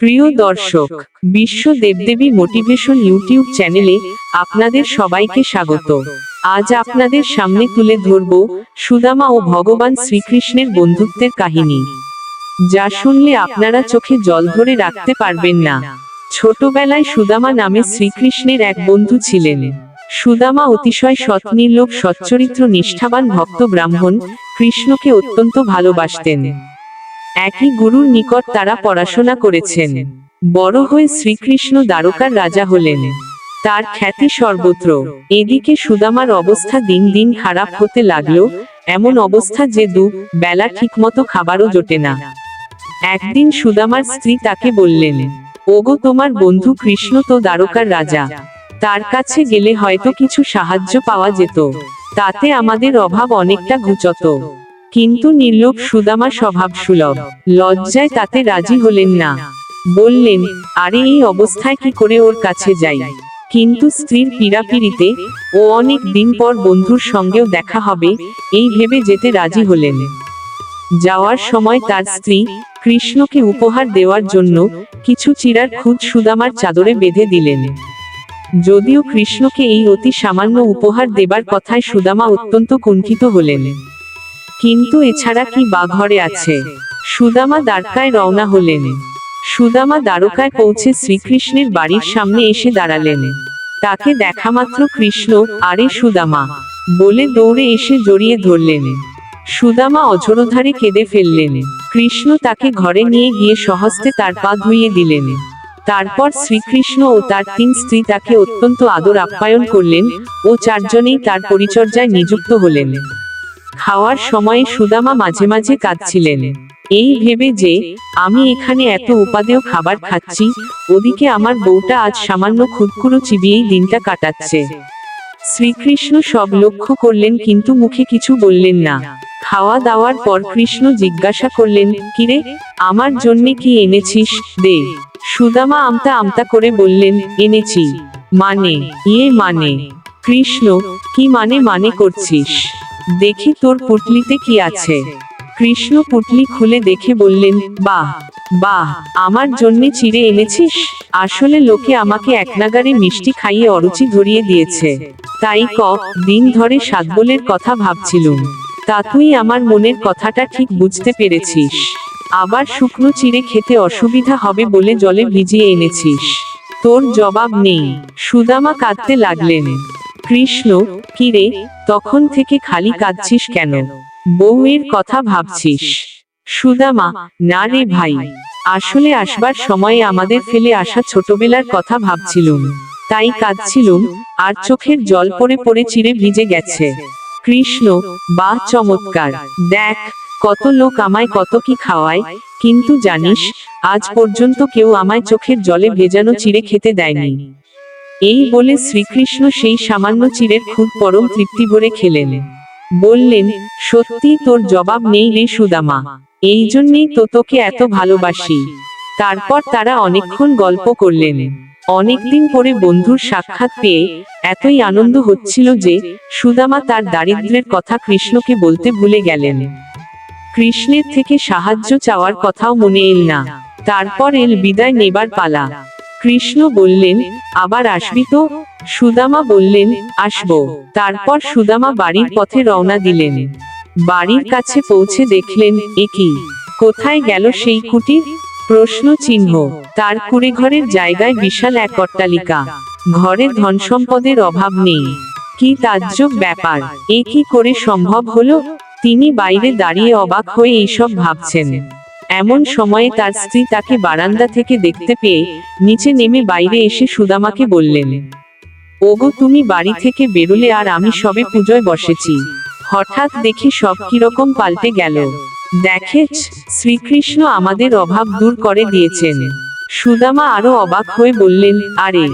প্রিয় দর্শক, বিশ্ব দেবদেবী মোটিভেশন ইউটিউব চ্যানেলে আপনাদের সবাইকে স্বাগত। আজ আপনাদের সামনে তুলে ধরব সুদামা ও ভগবান শ্রীকৃষ্ণের বন্ধুত্বের কাহিনী। যা শুনলে আপনারা চোখে জল ধরে রাখতে পারবেন না। ছোটবেলায় সুদামা নামে শ্রীকৃষ্ণের এক বন্ধু ছিলেন। সুদামা অতিশয় সৎ নির্লোক সচ্চরিত্র, নিষ্ঠাবান ভক্ত ব্রাহ্মণ কৃষ্ণকে অত্যন্ত ভালোবাসতেন। একই গুরুর নিকট তারা পড়াশোনা করেছেন। বড় হয়ে শ্রীকৃষ্ণ দ্বারকার রাজা হলেন। তার খ্যাতি সর্বত্র। এদিকে সুদামার অবস্থা দিন দিন খারাপ হতে লাগল, এমন অবস্থা যে দু বেলা ঠিকমতো খাবারও জোটে না। একদিন সুদামার স্ত্রী তাকে বললেন, ওগো তোমার বন্ধু কৃষ্ণ তো দ্বারকার রাজা। তার কাছে গেলে হয়তো কিছু সাহায্য পাওয়া যেত। তাতে আমাদের অভাব অনেকটা ঘুচত। কিন্তু নির্লোক সুদামা স্বভাব সুলভ লজ্জায় তাতে রাজি হলেন না। বললেন, আরে, এই অবস্থায় কি করে ওর কাছে যাই? কিন্তু স্ত্রীর পীড়াপিড়িতে ও অনেক দিন পর বন্ধুর সঙ্গেও দেখা হবে, এই ভেবে যেতে রাজি হলেন। যাওয়ার সময় তার স্ত্রী কৃষ্ণকে উপহার দেওয়ার জন্য কিছু চিরার খুদ সুদামার চাদরে বেঁধে দিলেন। যদিও কৃষ্ণকে এই অতি সামান্য উপহার দেবার কথায় সুদামা অত্যন্ত কুণ্ঠিত হলেন। কিন্তু এছাড়া কি বা ঘরে আছে? সুদামা দ্বারকায় রওনা হলেন। সুদামা দ্বারকায় পৌঁছে শ্রীকৃষ্ণের বাড়ির সামনে এসে দাঁড়ালেন। তাকে দেখা মাত্র কৃষ্ণ, আরে সুদামা, বলে দৌড়ে এসে জড়িয়ে ধরলেন। সুদামা অঝরধারে কেঁদে ফেললেন। কৃষ্ণ তাকে ঘরে নিয়ে গিয়ে সহস্তে তার পা ধুইয়ে দিলেন। তারপর শ্রীকৃষ্ণ ও তার তিন স্ত্রী তাকে অত্যন্ত আদর আপ্যায়ন করলেন ও চারজনেই তার পরিচর্যায় নিযুক্ত হলেন। খাওয়ার সময়ে সুদামা মাঝে মাঝে কাঁদছিলেন। এই ভেবে যে আমি এখানে এত উপাদেয় খাবার খাচ্ছি ওদিকে আমার বউটা আজ সামান্য খুদকুড়ো চিবিয়েই দিনটা কাটাচ্ছে। শ্রীকৃষ্ণ সব লক্ষ্য করলেন কিন্তু মুখে কিছু বললেন না। খাওয়া দাওয়ার পর কৃষ্ণ জিজ্ঞাসা করলেন কিরে আমার জন্যে কি এনেছিস? দে। সুদামা আমতা আমতা করে বললেন এনেছি। মানে? ইয়ে মানে? কৃষ্ণ কি মানে মানে করছিস? দেখি তোর পুটলিতে কি আছে। কৃষ্ণ পুটলি খুলে দেখে বললেন, বাহ বাহ, আমার জন্যে চিড়ে এনেছিস? আসলে লোকে আমাকে একনাগারে মিষ্টি খাইয়ে অরুচি ধরিয়ে দিয়েছে। তাই ক, দিন ধরে সাতবলের কথা ভাবছিলুম। তা তুই আমার মনের কথাটা ঠিক বুঝতে পেরেছিস। আবার শুকনো চিড়ে খেতে অসুবিধা হবে বলে জলে ভিজিয়ে এনেছিস। তোর জবাব নেই। সুদামা কাঁদতে লাগলেন। কৃষ্ণ কিরে তখন থেকে খালি কাঁদছিস কেন? বউয়ের কথা ভাবছিস। সুদামা না রে ভাই, আসলে আসবার সময়ে আমাদের ফেলে আসা ছোটবেলার কথা ভাবছিলুম। তাই কাঁদছিলুম, আর চোখের জল পড়ে পড়ে চিড়ে ভিজে গেছে। কৃষ্ণ বা চমৎকার। দেখ, কত লোক আমায় কত কি খাওয়ায়, কিন্তু জানিস, আজ পর্যন্ত কেউ আমায় চোখের জলে ভেজানো চিড়ে খেতে দেয়নি। এই বলে শ্রীকৃষ্ণ সেই সামান্য চিড়ের খুব পরম তৃপ্তি ভরে খেলেন। বললেন, সত্যি তোর জবাব নেই রে সুদামা। এই জন্যেই তো তোকে এত ভালোবাসি। তারপর তারা অনেকক্ষণ গল্প করলেন। অনেকদিন পরে বন্ধুর সাক্ষাৎ পেয়ে এতই আনন্দ হচ্ছিল যে সুদামা তার দারিদ্র্যের কথা কৃষ্ণকে বলতে ভুলে গেলেন। কৃষ্ণের থেকে সাহায্য চাওয়ার কথাও মনে এল না। তারপর এল, বিদায় নেবার পালা। কৃষ্ণ বললেন, আবার আসবি তো? সুদামা বললেন, আসব। তারপর সুদামা বাড়ির পথে রওনা দিলেন। বাড়ির কাছে পৌঁছে দেখলেন, এ কি? কোথায় গেল সেই কুটির? প্রশ্ন চিহ্ন। তার কুড়ে ঘরের জায়গায় বিশাল এক অট্টালিকা। ঘরে ধন সম্পদের অভাব নেই। কি তাজ্জব ব্যাপার! এ কি করে সম্ভব হলো? তিনি বাইরে দাঁড়িয়ে অবাক হয়ে এইসব ভাবছেন। এমন সময়ে তার স্ত্রী তাকে বারান্দা থেকে দেখতে পেয়ে নিচে নেমে বাইরে এসে সুদামাকে বললেন ওগো তুমি বাড়ি থেকে বেরোলে আর আমি সবে পুজোয় বসেছি। হঠাৎ দেখি সব কীরকম পাল্টে গেল। দেখেছ শ্রীকৃষ্ণ আমাদের অভাব দূর করে দিয়েছেন। সুদামা আরও অবাক হয়ে বললেন আরে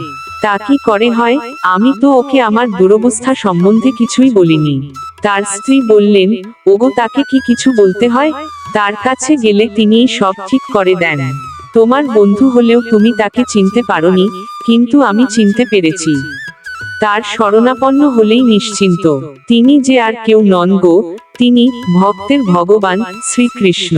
তা কি করে হয়? আমি তো ওকে আমার দুরবস্থা সম্বন্ধে কিছুই বলিনি। তার স্ত্রী বললেন, ওগো, তাকে কি কিছু বলতে হয়? তার কাছে গেলে তিনিই সব ঠিক করে দেন। তোমার বন্ধু হলেও তুমি তাকে চিনতে পারোনি, কিন্তু আমি চিনতে পেরেছি। তার শরণাপন্ন হলেই নিশ্চিন্ত। তিনি যে আর কেউ নন গো, তিনি ভক্তের ভগবান শ্রীকৃষ্ণ।